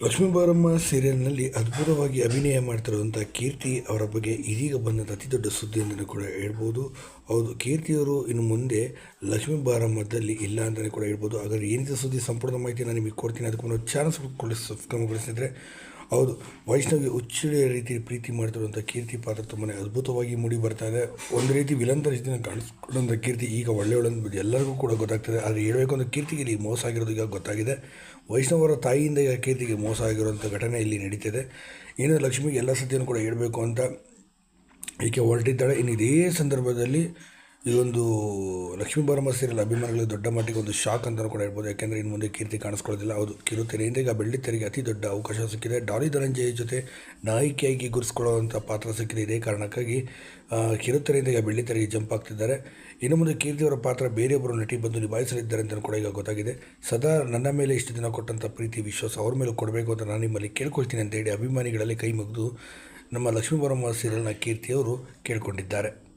ಲಕ್ಷ್ಮೀ ಬಾರಮ್ಮ ಸೀರಿಯಲ್ನಲ್ಲಿ ಅದ್ಭುತವಾಗಿ ಅಭಿನಯ ಮಾಡ್ತಿರುವಂಥ ಕೀರ್ತಿ ಅವರ ಬಗ್ಗೆ ಇದೀಗ ಬಂದಂಥ ಅತಿ ದೊಡ್ಡ ಸುದ್ದಿ ಅಂತಲೂ ಕೂಡ ಹೇಳ್ಬೋದು. ಹೌದು, ಕೀರ್ತಿಯವರು ಇನ್ನು ಮುಂದೆ ಲಕ್ಷ್ಮೀ ಬಾರಮ್ಮದಲ್ಲಿ ಇಲ್ಲ ಅಂತಲೇ ಕೂಡ ಹೇಳ್ಬೋದು. ಹಾಗಾದರೆ ಏನಿದೆ ಸುದ್ದಿ ಸಂಪೂರ್ಣ ಮಾಹಿತಿ ನಾನು ನಿಮಗೆ ಕೊಡ್ತೀನಿ. ಅದಕ್ಕೊಂದು ಚಾನಲ್ ಸಬ್ಸ್ಕ್ರೈಬ್ ಹೌದು, ವೈಷ್ಣವಿ ಹುಚ್ಚುಳಿಯ ರೀತಿ ಪ್ರೀತಿ ಮಾಡ್ತಿರುವಂಥ ಕೀರ್ತಿ ಪಾತ್ರ ತುಂಬಾ ಅದ್ಭುತವಾಗಿ ಮೂಡಿ ಬರ್ತಾ ಇದೆ. ಒಂದು ರೀತಿ ವಿಲಂತರ ರೀತಿನ ಕಾಣಿಸ್ಕೊಂಡಂಥ ಕೀರ್ತಿ ಈಗ ಅಂದ್ಬಿಟ್ಟು ಎಲ್ಲರಿಗೂ ಕೂಡ ಗೊತ್ತಾಗ್ತದೆ. ಆದರೆ ಹೇಳಬೇಕು ಅಂದರೆ ಕೀರ್ತಿಗೆ ಇಲ್ಲಿ ಮೋಸ ಆಗಿರೋದು ಈಗ ಗೊತ್ತಾಗಿದೆ. ವೈಷ್ಣವರ ತಾಯಿಯಿಂದ ಈಗ ಕೀರ್ತಿಗೆ ಮೋಸ ಆಗಿರುವಂಥ ಘಟನೆ ಇಲ್ಲಿ ನಡೀತಿದೆ. ಇನ್ನು ಲಕ್ಷ್ಮಿಗೆ ಎಲ್ಲ ಸತ್ಯನೂ ಕೂಡ ಹೇಳಬೇಕು ಅಂತ ಈಕೆ ಹೊರಟಿದ್ದಾಳೆ. ಇನ್ನು ಇದೇ ಸಂದರ್ಭದಲ್ಲಿ ಒಂದು ಲಕ್ಷ್ಮೀ ಬಾರಮ್ಮ ಸೀರಿಯಲ್ ಅಭಿಮಾನಿಗಳಿಗೆ ದೊಡ್ಡ ಮಟ್ಟಿಗೆ ಒಂದು ಶಾಕ್ ಅಂತಲೂ ಕೂಡ ಹೇಳ್ಬೋದು. ಯಾಕೆಂದರೆ ಇನ್ನು ಮುಂದೆ ಕೀರ್ತಿ ಕಾಣಿಸ್ಕೊಳ್ಳೋದಿಲ್ಲ. ಹೌದು ಕಿರುತೆರೆಯಿಂದ ಈಗ ಬೆಳ್ಳಿತೆರೆಗೆ ಅತಿ ದೊಡ್ಡ ಅವಕಾಶ ಸಿಕ್ಕಿದೆ. ಡಾಲಿ ಧನಂಜಯ ಜೊತೆ ನಾಯಕಿಯಾಗಿ ಗುರುಸ್ಕೊಳ್ಳುವಂಥ ಪಾತ್ರ ಸಿಕ್ಕಿದೆ. ಇದೇ ಕಾರಣಕ್ಕಾಗಿ ಕಿರುತೆರೆಯಿಂದ ಈಗ ಬೆಳ್ಳಿತೆರೆಗೆ ಜಂಪ್ ಆಗ್ತಿದ್ದಾರೆ. ಇನ್ನು ಮುಂದೆ ಕೀರ್ತಿಯವರ ಪಾತ್ರ ಬೇರೆಯೊಬ್ಬರು ನಟಿ ಬಂದು ನಿಭಾಯಿಸಲಿದ್ದಾರೆ ಅಂತ ಕೂಡ ಈಗ ಗೊತ್ತಾಗಿದೆ. ಸದಾ ನನ್ನ ಮೇಲೆ ಇಷ್ಟು ದಿನ ಕೊಟ್ಟಂಥ ಪ್ರೀತಿ, ವಿಶ್ವಾಸ ಅವ್ರ ಮೇಲೆ ಕೊಡಬೇಕು ಅಂತ ನಾನು ನಿಮ್ಮಲ್ಲಿ ಕೇಳ್ಕೊಳ್ತೀನಿ ಅಂತ ಹೇಳಿ ಅಭಿಮಾನಿಗಳಲ್ಲಿ ಕೈ ಮುಗಿದು ನಮ್ಮ ಲಕ್ಷ್ಮೀ ಬಾರಮ್ಮ ಸೀರಿಯಲ್ನ ಕೀರ್ತಿಯವರು ಕೇಳ್ಕೊಂಡಿದ್ದಾರೆ.